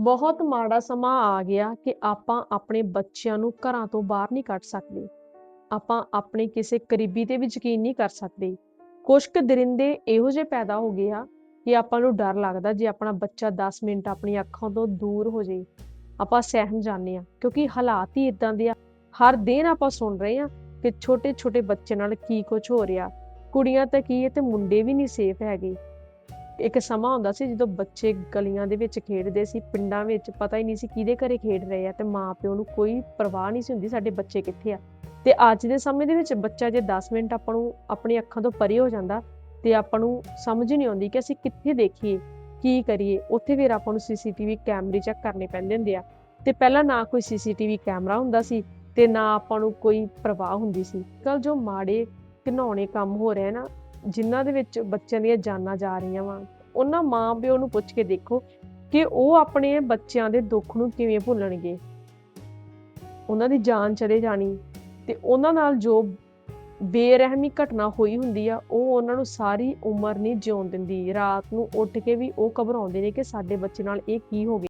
ਬਹੁਤ ਮਾੜਾ ਸਮਾਂ ਆ ਗਿਆ ਕਿ ਆਪਾਂ ਆਪਣੇ ਬੱਚਿਆਂ ਨੂੰ ਘਰਾਂ ਤੋਂ ਬਾਹਰ ਨਹੀਂ ਕੱਢ ਸਕਦੇ। ਆਪਾਂ ਆਪਣੇ ਕਿਸੇ ਕਰੀਬੀ ਤੇ ਵੀ ਯਕੀਨ ਨਹੀਂ ਕਰ ਸਕਦੇ। ਕੁਝ ਕੁ ਦਰਿੰਦੇ ਇਹੋ ਜਿਹੇ ਪੈਦਾ ਹੋ ਗਏ ਆ ਕਿ ਆਪਾਂ ਨੂੰ ਡਰ ਲੱਗਦਾ ਜੇ ਆਪਣਾ ਬੱਚਾ 10 ਮਿੰਟ ਆਪਣੀ ਅੱਖਾਂ ਤੋਂ ਦੂਰ ਹੋ ਜੇ ਆਪਾਂ ਸਹਿਮ ਜਾਂਦੇ ਆ ਕਿਉਂਕਿ ਹਾਲਾਤ ਹੀ ਇਦਾਂ ਦੇ ਆ। ਹਰ ਦਿਨ ਆਪਾਂ ਸੁਣ ਰਹੇ ਆ ਕਿ ਛੋਟੇ ਛੋਟੇ ਬੱਚੇ ਨਾਲ ਕੀ ਕੁਝ ਹੋ ਰਿਹਾ। ਕੁੜੀਆਂ ਤਾਂ ਕੀ ਹੈ ਤੇ ਮੁੰਡੇ ਵੀ ਨਹੀਂ ਸੇਫ ਹੈਗੇ। ਇੱਕ ਸਮਾਂ ਹੁੰਦਾ ਸੀ ਜਦੋਂ ਬੱਚੇ ਗਲੀਆਂ ਦੇ ਵਿੱਚ ਖੇਡਦੇ ਸੀ, ਪਿੰਡਾਂ ਵਿੱਚ ਪਤਾ ਹੀ ਨਹੀਂ ਸੀ ਕਿਹਦੇ ਘਰੇ ਖੇਡ ਰਹੇ ਆ ਤੇ ਮਾਂ ਪਿਓ ਨੂੰ ਕੋਈ ਪਰਵਾਹ ਨਹੀਂ ਸੀ ਹੁੰਦੀ ਸਾਡੇ ਬੱਚੇ ਕਿੱਥੇ ਆ। ਤੇ ਅੱਜ ਦੇ ਸਮੇਂ ਦੇ ਵਿੱਚ ਬੱਚਾ ਜੇ 10 ਮਿੰਟ ਆਪਾਂ ਨੂੰ ਆਪਣੀ ਅੱਖਾਂ ਤੋਂ ਪਰੇ ਹੋ ਜਾਂਦਾ ਤੇ ਆਪਾਂ ਨੂੰ ਸਮਝ ਨਹੀਂ ਆਉਂਦੀ ਕਿ ਅਸੀਂ ਕਿੱਥੇ ਦੇਖੀਏ, ਕੀ ਕਰੀਏ, ਉੱਥੇ ਫਿਰ ਆਪਾਂ ਨੂੰ ਸੀਸੀਟੀਵੀ ਕੈਮਰੇ ਚੈੱਕ ਕਰਨੇ ਪੈਂਦੇ ਹੁੰਦੇ ਆ। ਤੇ ਪਹਿਲਾਂ ਨਾ ਕੋਈ ਸੀਸੀਟੀਵੀ ਕੈਮਰਾ ਹੁੰਦਾ ਸੀ ਤੇ ਨਾ ਆਪਾਂ ਨੂੰ ਕੋਈ ਪਰਵਾਹ ਹੁੰਦੀ ਸੀ। ਕੱਲ ਜੋ ਮਾੜੇ ਘਿਨਾਉਣੇ ਕੰਮ ਹੋ ਰਹੇ ਨਾ ਜਿਨ੍ਹਾਂ ਦੇ ਵਿੱਚ ਬੱਚਿਆਂ ਦੀਆਂ ਜਾਨਾਂ ਜਾ ਰਹੀਆਂ ਵਾ, ਉਹਨਾਂ ਮਾਂ ਪਿਓ ਨੂੰ ਪੁੱਛ ਕੇ ਦੇਖੋ ਕਿ ਉਹ ਆਪਣੇ ਬੱਚਿਆਂ ਦੇ ਦੁੱਖ ਨੂੰ ਕਿਵੇਂ ਭੁੱਲਣਗੇ। ਉਹਨਾਂ ਦੀ ਜਾਨ ਚਲੇ ਜਾਣੀ ਤੇ ਉਹਨਾਂ ਨਾਲ ਜੋ ਬੇਰਹਿਮੀ ਘਟਨਾ ਹੋਈ ਹੁੰਦੀ ਆ, ਉਹ ਉਹਨਾਂ ਨੂੰ ਸਾਰੀ ਉਮਰ ਨਹੀਂ ਜਿਉਣ ਦਿੰਦੀ। ਰਾਤ ਨੂੰ ਉੱਠ ਕੇ ਵੀ ਉਹ ਘਬਰਾਉਂਦੇ ਨੇ ਕਿ ਸਾਡੇ ਬੱਚੇ ਨਾਲ ਇਹ ਕੀ ਹੋ ਗਿਆ